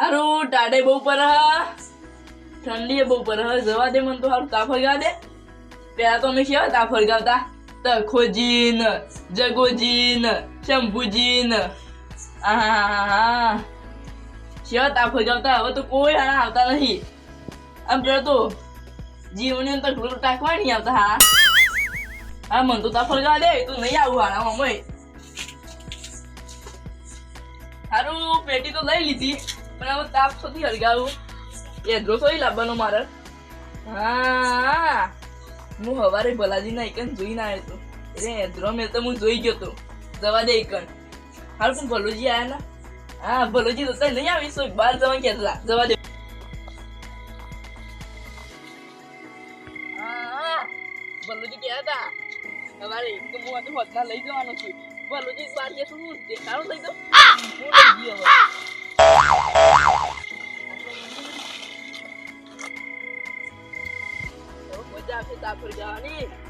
હારું ટાડે બહુ પર ઠંડી બહુ પર જવા દે મને તો હારું તાફર ફરગાવા દે. પેલા તો અમે કેવા તાફર ફરગાવતા તખોજીન, જગોજીન, શંભુજીન. આહા કેવા તાફર ફરગાવતા હવે તો કોઈ હારા આવતા નહીં. આમ પેલો તો જીવની અંદર ઢોલ ટાંકવા નહીં આવતા, હા. હા, મને તો તાફર ફરગાવા દે તું નહીં આવું હારા મમ્મી હારું, પેટી તો લઈ લીધી. પણ તાપ સુધી હળગાવું. એડ્રો થોડી લાવવાનો મારે. હા. હું હવારે ભલાજી ના એકન જોઈને આવ્યો એટલે એડ્રો મેં તો હું જોઈ ગયો જવા દે એકન હાલ પણ ભલોજી આવ્યા ના? હા, ભલોજી તો નહીં આવીશ બહાર જવા કહેતા જવા દે. ભલોજી કહેતા હતા હવારે તો હું આજે લઈ જવાનો છું. ભલોજી બહાર ગયા શું દેખાડો લઈ દો હું લઈ ગયો તો મજા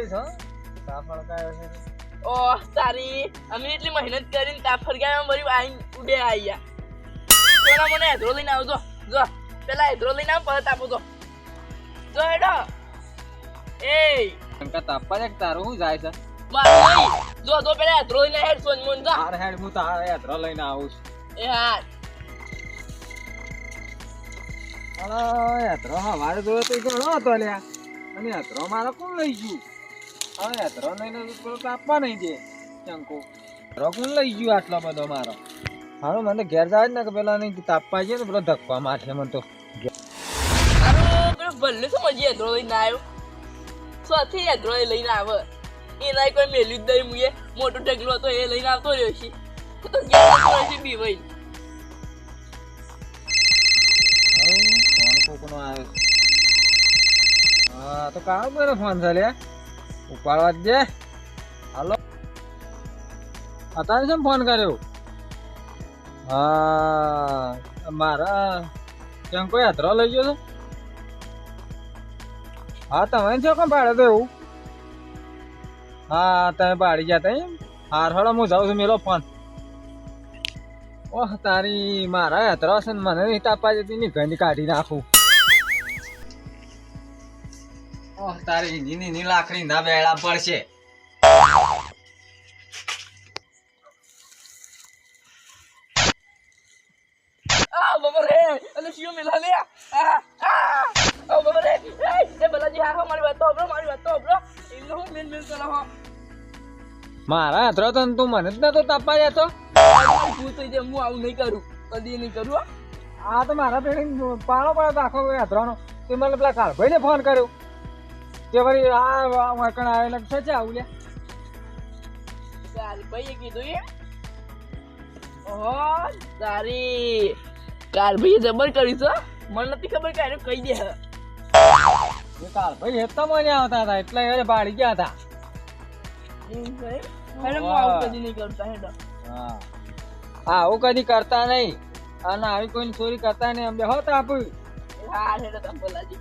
કર્યું છો સાફળ કાયો છે ઓ તારી. અમે એટલી મહેનત કરીને તાપ ફરગાવ્યા વળી આઈ ઉડે આયા થોડા મને હેદરો લઈને આવજો. જો પેલા હેદરો લઈને આવ પરત આપો તો. જો હેડો. એ. શંકા તાપવા કે તારું? શું જાય છે? મારું જો તો પેલા હેદરો લઈને હેડ સોન મોન જા. તારે હેડ હું તારા યાત્રા લઈને આવું છું. એ હા. અરે યાત્રા હવારે જોયો તો ઘણો હતો લ્યા. અને યાત્રા મારે કોણ લઈ ગયું? હવે યાત્રા લઈને તો પેલો તાપવા નહીં દે શંકુ. યાત્રા લઈ ગયો આટલો બધો મારો. હારું મને ઘેર જાય ને કે પેલા નહીં તાપવા જઈએ ને પેલો ધક્કા મારશે મને તો. ભલે તો મજી હેદરો લઈને આવ્યો. સોથી હેદરો એ લઈને આવે એના કોઈ મેલ્યું જ નહીં મુએ. મોટો ઢગલો હતો એ લઈને આવતો રહ્યો છે. તો તો ફોન કોકનો આવ્યો. હા તો કાળ કોઈનો ફોન છે લ્યા ઉપાડવા દે. હાલો. અત્યારે શેમ ફોન કર્યો? હા, મારા કેમ કોઈ યાત્રા લઈ ગયો છે? હા, તમે છો કેમ ભાડે તો એવું? હા, તમે પાડી ગયા તા એમ? હાર હળો હું જાઉં છું, મેલો ફોન. ઓહ, તારી મારા યાત્રા છે મને નહીં તાપા જતી ની ઘરની કાઢી નાખું. ઓહ તારી નીની ની લાકડી ના બેડા પડશે બાબા રે અને શિયો મેલા લે. આ એ બલાજી હા મારી વાત તો મારી વાત તો બ્રો એનો હું મેલ મેલ કરો હો. મારા હાથરો તો તું મને જ નતો તાપવા તો. હું થઈ જાય હું આવું નહીં કરું. કદી નહીં કરું હો. આ તો મારા પેઢી પાડો પડે તો આખો યાત્રાનો તે મને પેલા કાળભાઈને ફોન કર્યો. કે વળી આ વાકણ આવે ને છે આવું લે. તારી ભાઈએ કીધું એમ? ઓહો તારી કાર ભાઈ જબર કરી છે મને નથી ખબર કે એને કહી દે. એ કાળભાઈ હેતા મને આવતા હતા એટલે એ બાળી ગયા હતા. હેડો હું આવું કદી નહીં કરતા હેડો. હા. આવું કદી કરતા નહીં. અને આવી કોઈ ચોરી કરતા નહીં અમે હોત આપું હા હેડો તમે બલાજી